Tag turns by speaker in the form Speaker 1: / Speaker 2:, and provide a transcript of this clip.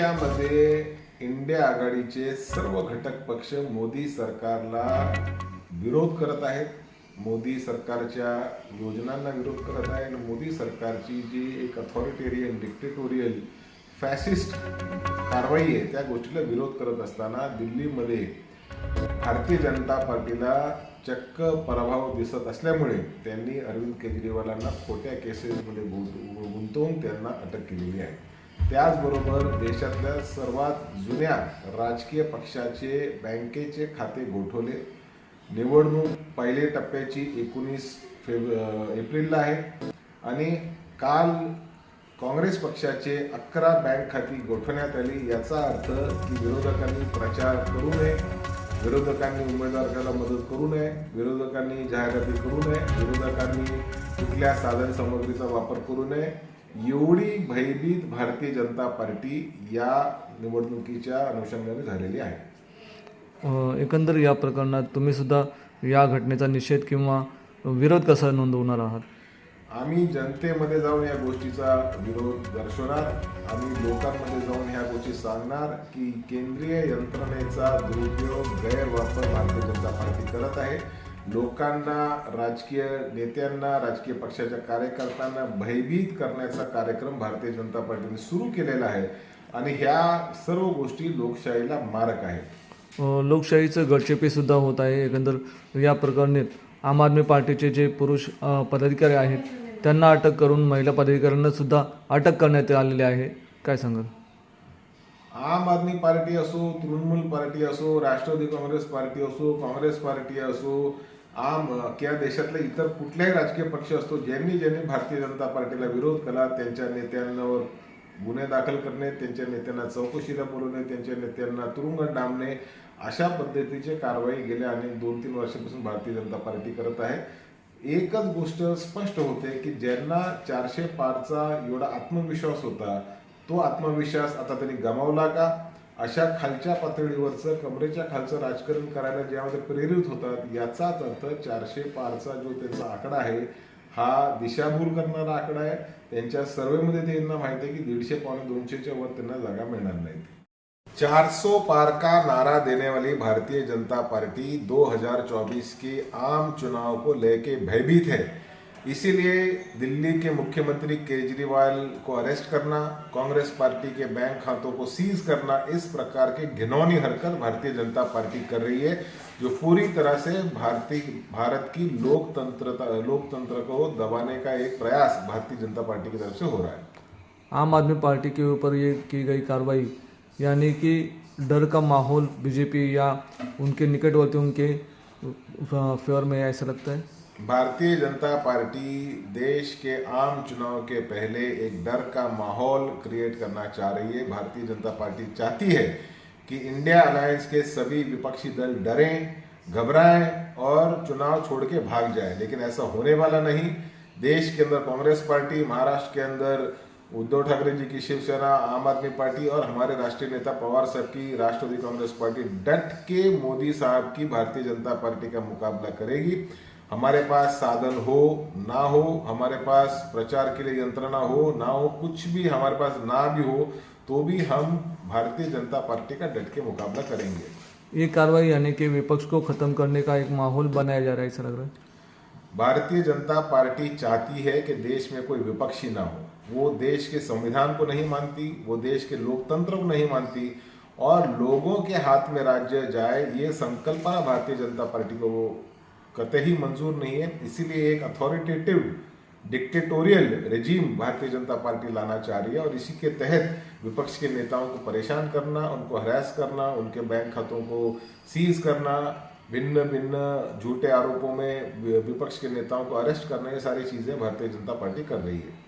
Speaker 1: देशामध्ये इंडिया आघाडीचे सर्व घटक पक्ष मोदी सरकारला विरोध करत आहेत. मोदी सरकारच्या योजनांना विरोध करत आहे आणि मोदी सरकारची जी एक अथॉरिटेरियन डिक्टेटोरियल फॅसिस्ट कारवाई आहे त्या गोष्टीला विरोध करत असताना दिल्लीमध्ये भारतीय जनता पार्टीला चक्क पराभव दिसत असल्यामुळे त्यांनी अरविंद केजरीवालांना खोट्या केसेसमध्ये गुंत- गुंतवून त्यांना अटक केलेली आहे. त्याचबरोबर देशातल्या सर्वात जुन्या राजकीय पक्षाचे बँकेचे खाते गोठवले. निवडणूक पहिल्या टप्प्याची एकोणीस फेब एप्रिलला आहे. आणि काल काँग्रेस पक्षाचे अकरा बँक खाती गोठवण्यात आली. याचा अर्थ की विरोधकांनी प्रचार करू नये विरोधकांनी उमेदवाराला मदत करू नये विरोधकांनी जाहिराती करू नये विरोधकांनी कुठल्या साधन सामग्रीचा वापर करू नये. एवढी भयभीत भारतीय जनता पार्टी या निवडणुकीच्या अनुषंगाने झालेली आहे.
Speaker 2: एकंदर या प्रकरणात तुम्ही सुद्धा या घटनेचा निषेध किंवा विरोध कसा नोंदवणार आहात?
Speaker 1: आम्ही जनतेमध्ये जाऊन या गोष्टीचा विरोध दर्शवणार आम्ही लोकांमध्ये जाऊन ह्या गोष्टी सांगणार की केंद्रीय यंत्रणेचा दुरुपयोग गैरवापर भारतीय जनता पार्टी करत आहे. लोकांना राजकीय नेत्यांना राजकीय पक्षाच्या कार्यकर्त्यांना भयभीत करण्याचा कार्यक्रम भारतीय जनता पार्टीने सुरू केलेला आहे. आणि ह्या सर्व गोष्टी लोकशाहीला मारक आहेत.
Speaker 2: लोकशाहीचं गटचेपीसुद्धा होत आहे. एकंदर या प्रकरणी आम आदमी पार्टीचे जे पुरुष पदाधिकारी आहेत त्यांना अटक करून महिला पदाधिकाऱ्यांना सुद्धा अटक करण्यात आलेली आहे. काय सांगाल?
Speaker 1: आम आदमी पार्टी असो तृणमूल पार्टी असो राष्ट्रवादी काँग्रेस पार्टी असो काँग्रेस पार्टी असो आम किंवा देशातले इतर कुठल्याही राजकीय पक्ष असतो ज्यांनी ज्यांनी भारतीय जनता पार्टीला विरोध केला त्यांच्या नेत्यांवर गुन्हे दाखल करणे त्यांच्या नेत्यांना चौकशीला बोलवणे त्यांच्या नेत्यांना तुरुंगात डांबणे अशा पद्धतीचे कारवाई गेल्या आणि दोन तीन वर्षापासून भारतीय जनता पार्टी करत आहे. एकच गोष्ट स्पष्ट होते की ज्यांना चारशे पारचा एवढा आत्मविश्वास होता तो आत्मविश्वास आता त्यांनी गमावला का? अशा खालच्या पातळीवरचं कमरेच्या खालचं राजकारण करायला ज्यामध्ये प्रेरित होतात याचाच अर्थ चारशे पारचा जो त्यांचा आकडा आहे हा दिशाभूल करणारा आकडा आहे. त्यांच्या सर्वेमध्ये त्यांना माहिती आहे की दीडशे पावणे दोनशेच्या वर त्यांना जागा मिळणार नाहीत. 400 पार का नारा देने वाली भारतीय जनता पार्टी 2024 के आम चुनाव को लेके भयभीत है. इसीलिए दिल्ली के मुख्यमंत्री केजरीवाल को अरेस्ट करना, कांग्रेस पार्टी के बैंक खातों को सीज करना, इस प्रकार के घिनौनी हरकत भारतीय जनता पार्टी कर रही है, जो पूरी तरह से भारतीय भारत की लोकतंत्रता, लोकतंत्र को दबाने का एक प्रयास भारतीय जनता पार्टी की तरफ़ से हो रहा है।
Speaker 2: आम आदमी पार्टी के ऊपर ये की गई कार्रवाई, यानी कि डर का माहौल बीजेपी या उनके निकटवर्ती उनके फेवर में ऐसा लगता है।
Speaker 1: भारतीय जनता पार्टी देश के आम चुनाव के पहले एक डर का माहौल क्रिएट करना चाह रही है। भारतीय जनता पार्टी चाहती है कि इंडिया अलायंस के सभी विपक्षी दल डरें, घबराएँ और चुनाव छोड़ के भाग जाएँ। लेकिन ऐसा होने वाला नहीं। देश के अंदर कांग्रेस पार्टी, महाराष्ट्र के अंदर उद्धव ठाकरे जी की शिवसेना, आम आदमी पार्टी और हमारे राष्ट्रीय नेता पवार साहब की राष्ट्रवादी कांग्रेस पार्टी डट के मोदी साहब की भारतीय जनता पार्टी का मुकाबला करेगी। हमारे पास साधन हो ना हो हमारे पास प्रचार के लिए यंत्रणा हो ना हो कुछ भी हमारे पास ना भी हो तो भी हम भारतीय जनता पार्टी का डट के मुकाबला करेंगे।
Speaker 2: ये कार्रवाई यानी कि विपक्ष को खत्म करने का एक माहौल बनाया जा रहा है ऐसा लग रहा है।
Speaker 1: भारतीय जनता पार्टी चाहती है कि देश में कोई विपक्षी ना हो। वो देश के संविधान को नहीं मानती वो देश के लोकतंत्र को नहीं मानती और लोगों के हाथ में राज्य जाए ये संकल्पना भारतीय जनता पार्टी को वो कतई मंजूर नहीं है, इसीलिए एक authoritative dictatorial regime Bharatiya Janata party Lana चाह रही है और इसी के तहत विपक्ष के नेताओं को परेशान करना, उनको हरास करना, उनके बैंक खातों को सीज करना भिन्न भिन्न झूठे आरोपों में विपक्ष के नेताओं को अरेस्ट करना, ये सारी चीज़ें भारतीय जनता पार्टी कर रही है।